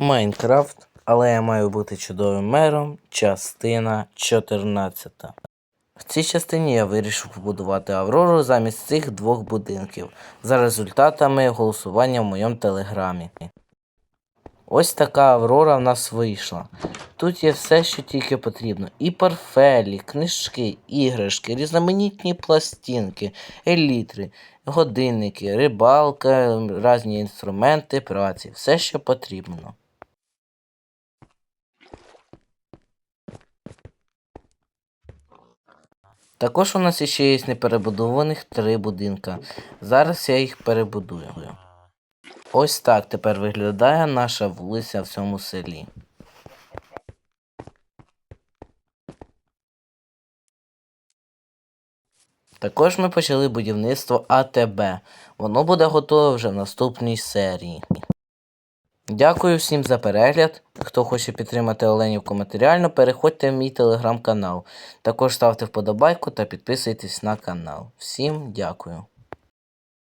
Майнкрафт, але я маю бути чудовим мером. Частина 14. В цій частині я вирішив побудувати Аврору замість цих двох будинків за результатами голосування в моєму телеграмі. Ось така Аврора в нас вийшла. Тут є все, що тільки потрібно: і портфелі, книжки, іграшки, різноманітні пластинки, елітри, годинники, рибалка, різні інструменти праці, все, що потрібно. Також у нас ще є неперебудованих три будинка. Зараз я їх перебудую. Ось так тепер виглядає наша вулиця в цьому селі. Також ми почали будівництво АТБ. Воно буде готове вже в наступній серії. Дякую всім за перегляд. Хто хоче підтримати Оленівку матеріально, переходьте в мій телеграм-канал. Також ставте вподобайку та підписуйтесь на канал. Всім дякую.